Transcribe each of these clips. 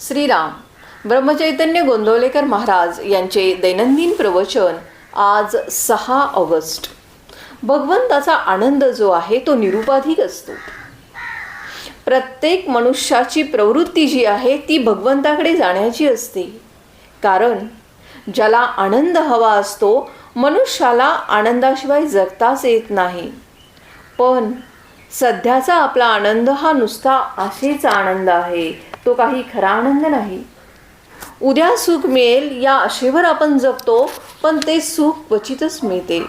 श्रीराम ब्रह्मचैतन्य गोंदवलेकर महाराज यांचे दैनंदिन प्रवचन आज सहा ऑगस्ट. भगवंताचा आनंद जो आहे तो निरुपाधिक असतो. प्रत्येक मनुष्याची प्रवृत्ती जी आहे ती भगवंताकडे जाण्याची असते. कारण ज्याला आनंद हवा असतो मनुष्याला आनंदाशिवाय जगताच येत नाही. पण सध्याचा आपला आनंद हा नुसता आशेचा आनंद आहे. तो काही खरा आनंद नाही. उद्या सुख मिळेल या आशेवर आपण जगतो पण ते सुख क्वचितच मिळते.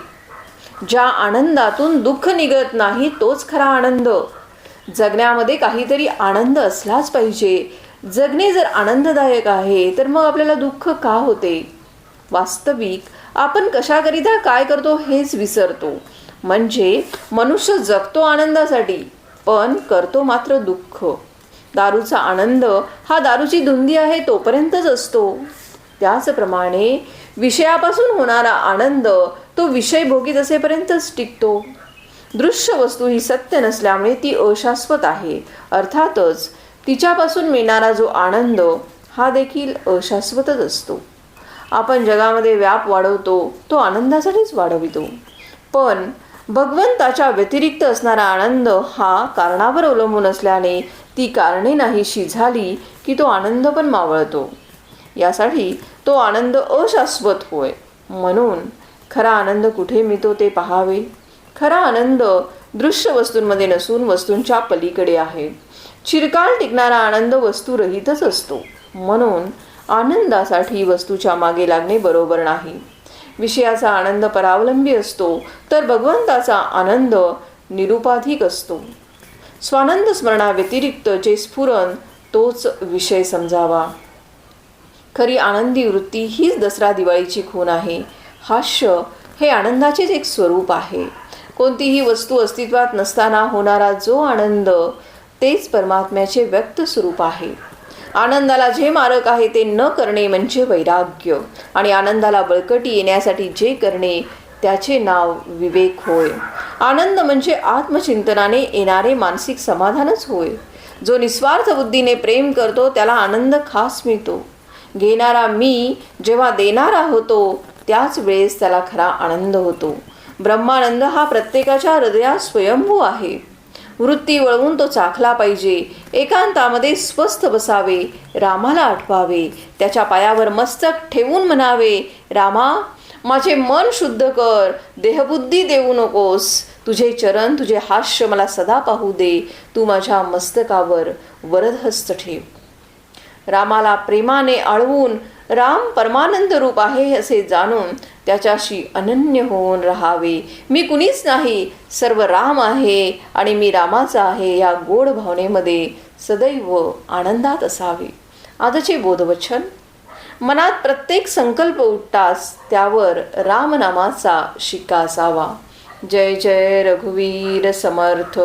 ज्या आनंदातून दुःख निघत नाही तोच खरा आनंद. जगण्यामध्ये काहीतरी आनंद असलाच पाहिजे. जगणे जर आनंददायक आहे तर मग आपल्याला दुःख का होते? वास्तविक आपण कशाकरिता काय करतो हेच विसरतो. म्हणजे मनुष्य जगतो आनंदासाठी पण करतो मात्र दुःख. दारूचा आनंद हा दारूची धुंदी आहे तोपर्यंतच असतो. त्याचप्रमाणे विषयापासून होणारा आनंद तो विषय भोगीत असेपर्यंतच टिकतो. दृश्य वस्तू ही सत्य नसल्यामुळे ती अशाश्वत आहे. अर्थातच तिच्यापासून मिळणारा जो आनंद हा देखील अशाश्वतच असतो. आपण जगामध्ये व्याप वाढवतो तो आनंदासाठीच वाढवितो. पण भगवंताच्या व्यतिरिक्त असणारा आनंद हा कारणावर अवलंबून असल्याने ती कारणे नाहीशी झाली की तो आनंद पण मावळतो. यासाठी तो आनंद अशाश्वत होय. म्हणून खरा आनंद कुठे मिळतो ते पहावे. खरा आनंद दृश्य वस्तूंमध्ये नसून वस्तूंच्या पलीकडे आहे. चिरकाल टिकणारा आनंद वस्तूरहितच असतो. म्हणून आनंदासाठी वस्तूच्या मागे लागणे बरोबर नाही. विषयाचा आनंद परावलंबी असतो तर भगवंताचा आनंद निरुपाधिक असतो. स्वानंद स्मरणाव्यतिरिक्त जे स्फुरण तोच विषय समजावा. खरी आनंदी वृत्ती हीच दसरा दिवाळीची खून आहे. हास्य हे आनंदाचेच एक स्वरूप आहे. कोणतीही वस्तू अस्तित्वात नसताना होणारा जो आनंद तेच परमात्म्याचे व्यक्त स्वरूप आहे. आनंदाला जे मारक आहे ते न करणे म्हणजे वैराग्य. आणि आनंदाला बळकटी येण्यासाठी जे करणे त्याचे नाव विवेक होय. आनंद म्हणजे आत्मचिंतनाने येणारे मानसिक समाधानच होय. जो निस्वार्थ बुद्धीने प्रेम करतो त्याला आनंद खास मिळतो. घेणारा मी जेव्हा देणारा होतो त्याच वेळेस त्याला खरा आनंद होतो. ब्रह्मानंद हा प्रत्येकाच्या हृदयात स्वयंभू आहे. वृत्ती वळवून तो चाखला पाहिजे. एकांतामध्ये स्वस्थ बसावे रामाला आठवावे त्याच्या पायावर मस्तक ठेवून म्हणावे रामा माझे मन शुद्ध कर देहबुद्धी देऊ नकोस. तुझे चरण तुझे हास्य मला सदा पाहू दे. तू माझ्या मस्तकावर वरदहस्त ठेव. रामाला प्रेमाने आळवून राम परमानंद रूप आहे असे जाणून त्याच्याशी अनन्य होऊन राहावे. मी कुणीच नाही. सर्व राम आहे आणि मी रामाचा आहे या गोड भावनेमध्ये सदैव आनंदात असावे. आजचे बोधवचन. मनात प्रत्येक संकल्प उठताच त्यावर रामनामाचा शिक्का असावा. जय जय रघुवीर समर्थ.